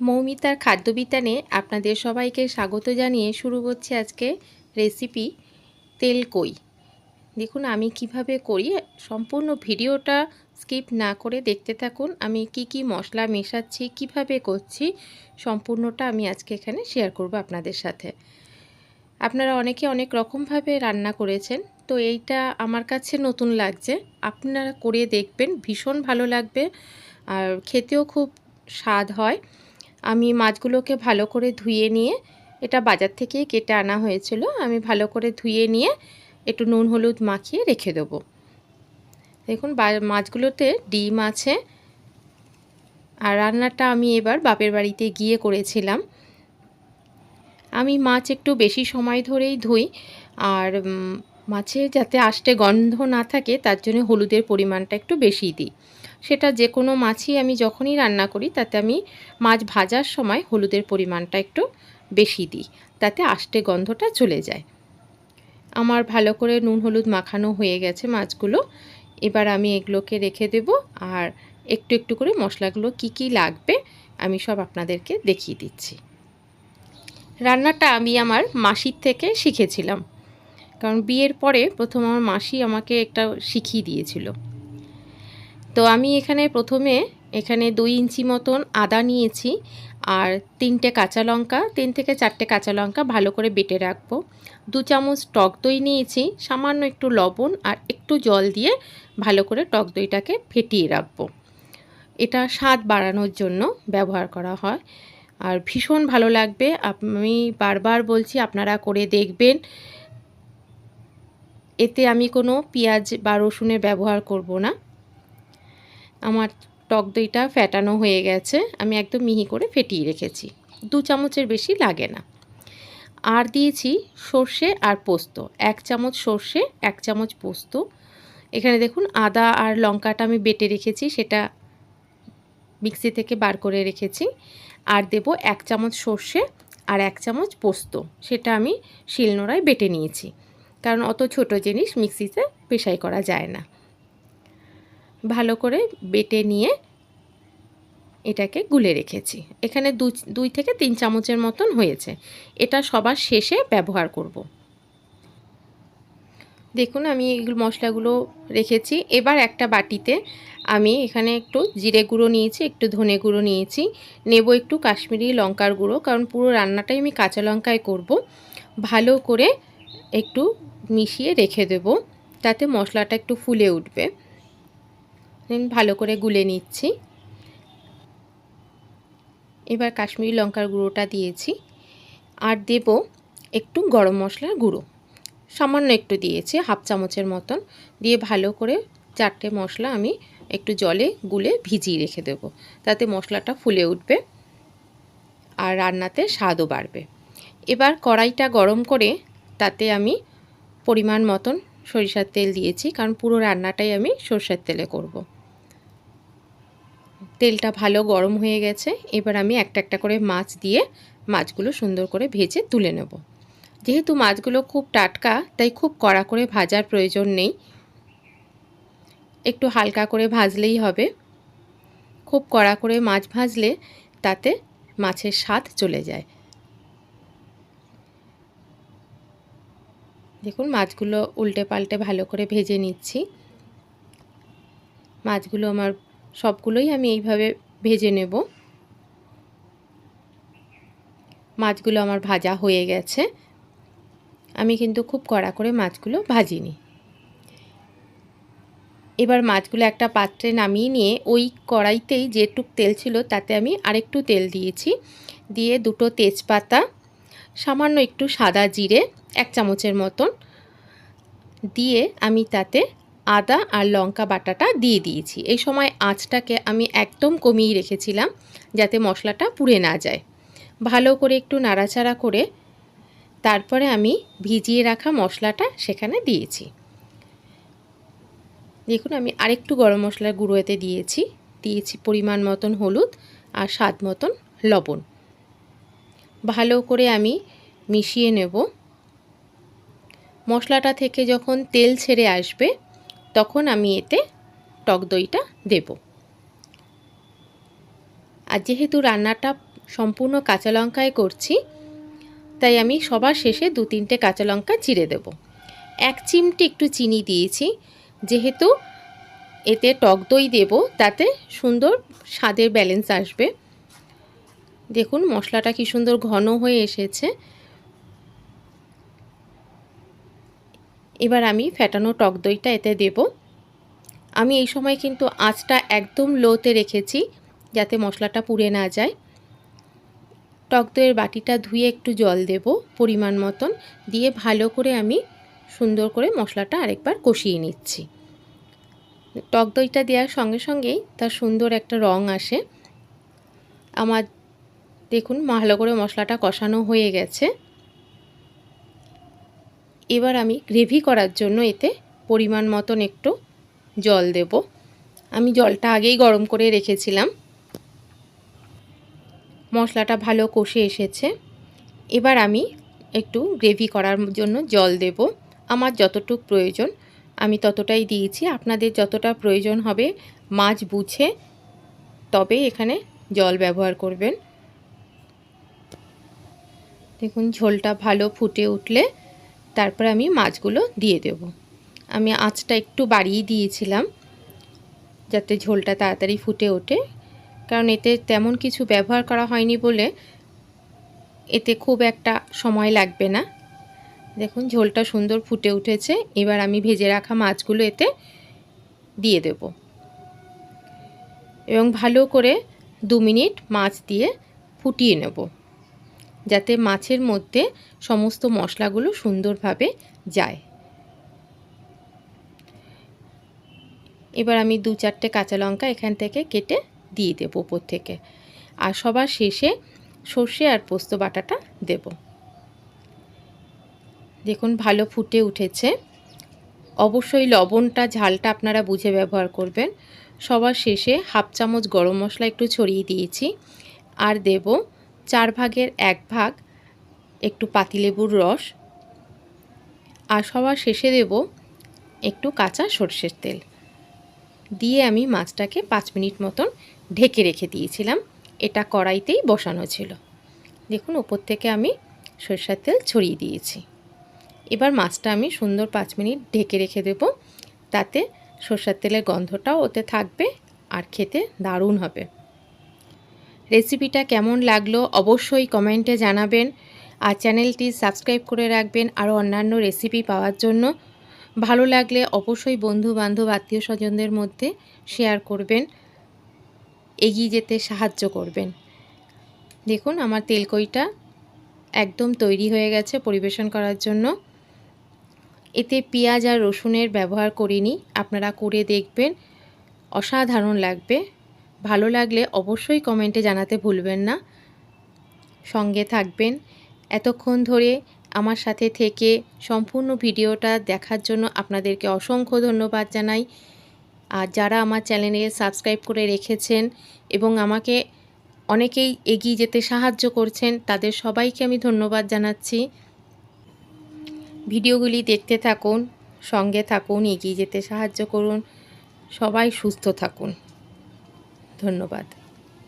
মৌমিতার খাদ্যবিতানে আপনাদের সবাইকে স্বাগত জানিয়ে শুরু করছি আজকে রেসিপি তেল কই। দেখুন, আমি কীভাবে করি, সম্পূর্ণ ভিডিওটা স্কিপ না করে দেখতে থাকুন, আমি কি কি মশলা মেশাচ্ছি, কীভাবে করছি, সম্পূর্ণটা আমি আজকে এখানে শেয়ার করব আপনাদের সাথে। আপনারা অনেকে অনেক রকমভাবে রান্না করেছেন, তো এইটা আমার কাছে নতুন লাগছে। আপনারা করে দেখবেন, ভীষণ ভালো লাগবে, আর খেতেও খুব স্বাদ হয়। আমি মাছগুলোকে ভালো করে ধুয়ে নিয়ে, এটা বাজার থেকেই কেটে আনা হয়েছিল, আমি ভালো করে ধুয়ে নিয়ে একটু নুন হলুদ মাখিয়ে রেখে দেবো। দেখুন মাছগুলোতে ডিম আছে। আর রান্নাটা আমি এবার বাপের বাড়িতে গিয়ে করেছিলাম। আমি মাছ একটু বেশি সময় ধরেই ধুই, আর মাছে যাতে আষ্টে গন্ধ না থাকে, তার জন্য হলুদের পরিমাণটা একটু বেশি দিই। সেটা যে কোনো মাছই আমি যখনই রান্না করি, তাতে আমি মাছ ভাজার সময় হলুদের পরিমাণটা একটু বেশি দিই, তাতে আষ্টে গন্ধটা চলে যায়। আমার ভালো করে নুন হলুদ মাখানো হয়ে গেছে মাছগুলো। এবার আমি এগুলোকে রেখে দেব, আর একটু একটু করে মশলাগুলো কি কি লাগবে, আমি সব আপনাদেরকে দেখিয়ে দিচ্ছি। রান্নাটা আমি আমার মাসির থেকে শিখেছিলাম। কারণ বিয়ের পরে প্রথম আমার মাসি আমাকে একটা শিখিয়ে দিয়েছিল। তো আমি এখানে প্রথমে এখানে দুই ইঞ্চি মতন আদা নিয়েছি আর তিনটে কাঁচা লঙ্কা, তিন থেকে চারটে কাঁচা লঙ্কা ভালো করে বেটে রাখব। দু চামচ টক দই নিয়েছি, সামান্য একটু লবণ আর একটু জল দিয়ে ভালো করে টক দইটাকে ফেটিয়ে রাখব। এটা স্বাদ বাড়ানোর জন্য ব্যবহার করা হয়। আর ভীষণ ভালো লাগবে। আমি বারবার বলছি, আপনারা করে দেখবেন। এতে আমি কোনো পেঁয়াজ বা রসুনের ব্যবহার করব না। আমার টক দইটা ফ্যাটানো হয়ে গেছে, আমি একদম মিহি করে ফেটিয়ে রেখেছি। দু চামচের বেশি লাগে না। আর দিয়েছি সর্ষে আর পোস্ত। এক চামচ সর্ষে, এক চামচ পোস্ত। এখানে দেখুন আদা আর লঙ্কাটা আমি বেটে রেখেছি, সেটা মিক্সি থেকে বার করে রেখেছি। আর দেব এক চামচ সর্ষে আর এক চামচ পোস্ত, সেটা আমি শিলনোড়ায় বেটে নিয়েছি। কারণ অত ছোট জিনিস মিক্সিতে পেশাই করা যায় না। ভালো করে বেটে নিয়ে এটাকে গুলে রেখেছি। এখানে দুই থেকে তিন চামচের মতন হয়েছে। এটা সবার শেষে ব্যবহার করব। দেখুন, আমি এগুলো মশলাগুলো রেখেছি। এবার একটা বাটিতে আমি এখানে একটু জিরে গুঁড়ো নিয়েছি, একটু ধনে গুঁড়ো নিয়েছি। নেব একটু কাশ্মীরি লঙ্কার গুঁড়ো, কারণ পুরো রান্নাটাই আমি কাঁচা লঙ্কায় করব। ভালো করে একটু মিশিয়ে রেখে দেব, তাতে মশলাটা একটু ফুলে উঠবে। ভালো করে গুলে নিচ্ছি। এবার কাশ্মীরি লঙ্কার গুঁড়োটা দিয়েছি, আর দেব একটু গরম মশলার গুঁড়ো। সামান্য একটু দিয়েছি, হাফ চামচের মতন। দিয়ে ভালো করে চারটে মশলা আমি একটু জলে গুলে ভিজিয়ে রেখে দেব, তাতে মশলাটা ফুলে উঠবে আর রান্নাতে স্বাদও বাড়বে। এবার কড়াইটা গরম করে তাতে আমি পরিমাণ মতন সরিষার তেল দিয়েছি, কারণ পুরো রান্নাটাই আমি সরষের তেলে করব। তেলটা ভালো গরম হয়ে গেছে, এবার আমি একটা একটা করে মাছ দিয়ে মাছগুলো সুন্দর করে ভেজে তুলে নেব। যেহেতু মাছগুলো খুব টাটকা, তাই খুব কড়া করে ভাজার প্রয়োজন নেই। একটু হালকা করে ভাজলেই হবে। খুব কড়া করে মাছ ভাজলে তাতে মাছের স্বাদ চলে যায়। দেখুন, মাছগুলো উল্টে পাল্টে ভালো করে ভেজে নিচ্ছি। মাছগুলো আমার সবগুলোই আমি এইভাবে ভেজে নেব। মাছগুলো আমার ভাজা হয়ে গেছে। আমি কিন্তু খুব কড়া করে মাছগুলো ভাজিনি। এবার মাছগুলো একটা পাত্রে নামিয়ে নিয়ে ওই কড়াইতেই যেটুক তেল ছিল তাতে আমি আরেকটু তেল দিয়েছি। দিয়ে দুটো তেজপাতা সামান্য একটু সাদা জিরে এক চামচের মতন দিয়ে আমি তাতে আদা আর লঙ্কা বাটাটা দিয়ে দিয়েছি। এই সময় আঁচটাকে আমি একদম কমিয়ে রেখেছিলাম যাতে মশলাটা পুড়ে না যায়। ভালো করে একটু নাড়াচাড়া করে তারপরে আমি ভিজিয়ে রাখা মশলাটা সেখানে দিয়েছি। দেখুন, আমি আরেকটু গরম মশলার গুঁড়ো এতে দিয়েছি। দিয়েছি পরিমাণ মতন হলুদ আর স্বাদ মতন লবণ। ভালো করে আমি মিশিয়ে নেব। মশলাটা থেকে যখন তেল ছেড়ে আসবে, তখন আমি এতে টক দইটা দেব। আর যেহেতু রান্নাটা সম্পূর্ণ কাঁচা লঙ্কায় করছি, তাই আমি সবার শেষে দু তিনটে কাঁচা লঙ্কা চিড়ে দেব। এক চিমটি একটু চিনি দিয়েছি, যেহেতু এতে টক দই দেব, তাতে সুন্দর স্বাদের ব্যালেন্স আসবে। দেখুন, মশলাটা কি সুন্দর ঘন হয়ে এসেছে। এবার আমি ফ্যাটানো টক দইটা এতে দেব। আমি এই সময় কিন্তু আঁচটা একদম লোতে রেখেছি যাতে মশলাটা পুড়ে না যায়। টক দইয়ের বাটিটা ধুয়ে একটু জল দেব পরিমাণ মতন। দিয়ে ভালো করে আমি সুন্দর করে মশলাটা আরেকবার কষিয়ে নিচ্ছি। টক দইটা দেওয়ার সঙ্গে সঙ্গেই তার সুন্দর একটা রং আসে। আমার দেখুন, ভালো করে মশলাটা কষানো হয়ে গেছে। এবার আমি গ্রেভি করার জন্য এতে পরিমাণ মতন একটু জল দেব। আমি জলটা আগেই গরম করে রেখেছিলাম। মশলাটা ভালো কষে এসেছে। এবার আমি একটু গ্রেভি করার জন্য জল দেব। আমার যতটুক প্রয়োজন, আমি ততটাই দিয়েছি। আপনাদের যতটা প্রয়োজন হবে, মাছ বুঝে তবে এখানে জল ব্যবহার করবেন। দেখুন, ঝোলটা ভালো ফুটে উঠলে তারপর আমি মাছগুলো দিয়ে দেব। আমি আঁচটা একটু বাড়িয়ে দিয়েছিলাম যাতে ঝোলটা তাড়াতাড়ি ফুটে ওঠে। কারণ এতে তেমন কিছু ব্যবহার করা হয়নি বলে এতে খুব একটা সময় লাগবে না। দেখুন, ঝোলটা সুন্দর ফুটে উঠেছে। এবার আমি ভেজে রাখা মাছগুলো এতে দিয়ে দেব। এবং ভালো করে দু মিনিট মাছ দিয়ে ফুটিয়ে নেব। যাতে মাছের মধ্যে সমস্ত মশলাগুলো সুন্দরভাবে যায়। এবার আমি দু চারটে কাঁচা লঙ্কা এখান থেকে কেটে দিয়ে দেব ওপর থেকে। আর সবার শেষে সর্ষে আর পোস্ত বাটাটা দেব। দেখুন, ভালো ফুটে উঠেছে। অবশ্যই লবণটা, ঝালটা আপনারা বুঝে ব্যবহার করবেন। সবার শেষে হাফ চামচ গরম মশলা একটু ছড়িয়ে দিয়েছি। আর দেব চার ভাগের এক ভাগ, একটু পাতিলেবুর রস, আর সবার শেষে দেব একটু কাঁচা সর্ষের তেল। দিয়ে আমি মাছটাকে পাঁচ মিনিট মতন ঢেকে রেখে দিয়েছিলাম। এটা কড়াইতেই বসানো ছিল। দেখুন, ওপর থেকে আমি সরষের তেল ছড়িয়ে দিয়েছি। এবার মাছটা আমি সুন্দর পাঁচ মিনিট ঢেকে রেখে দেব। তাতে সরষের তেলের গন্ধটাও ওতে থাকবে আর খেতে দারুণ হবে। রেসিপিটা কেমন লাগল অবশ্যই কমেন্টে জানাবেন। আর চ্যানেলটি সাবস্ক্রাইব করে রাখবেন আরও অন্যান্য রেসিপি পাওয়ার জন্য। ভালো লাগলে অবশ্যই বন্ধু বান্ধব আত্মীয় স্বজনদের মধ্যে শেয়ার করবেন, এগিয়ে যেতে সাহায্য করবেন। দেখুন, আমার তেলকইটা একদম তৈরি হয়ে গেছে পরিবেশন করার জন্য। এতে পেঁয়াজ আর রসুনের ব্যবহার করিনি, আপনারা করে দেখবেন, অসাধারণ লাগবে। ভালো লাগলে অবশ্যই কমেন্টে জানাতে ভুলবেন না। সঙ্গে থাকবেন। এতক্ষণ ধরে আমার সাথে থেকে সম্পূর্ণ ভিডিওটা দেখার জন্য আপনাদেরকে অসংখ্য ধন্যবাদ জানাই। আর যারা আমার চ্যানেলে সাবস্ক্রাইব করে রেখেছেন এবং আমাকে অনেকেই এগিয়ে যেতে সাহায্য করছেন, তাদের সবাইকে আমি ধন্যবাদ জানাচ্ছি। ভিডিওগুলি দেখতে থাকুন, সঙ্গে থাকুন, এগিয়ে যেতে সাহায্য করুন। সবাই সুস্থ থাকুন। ধন্যবাদ।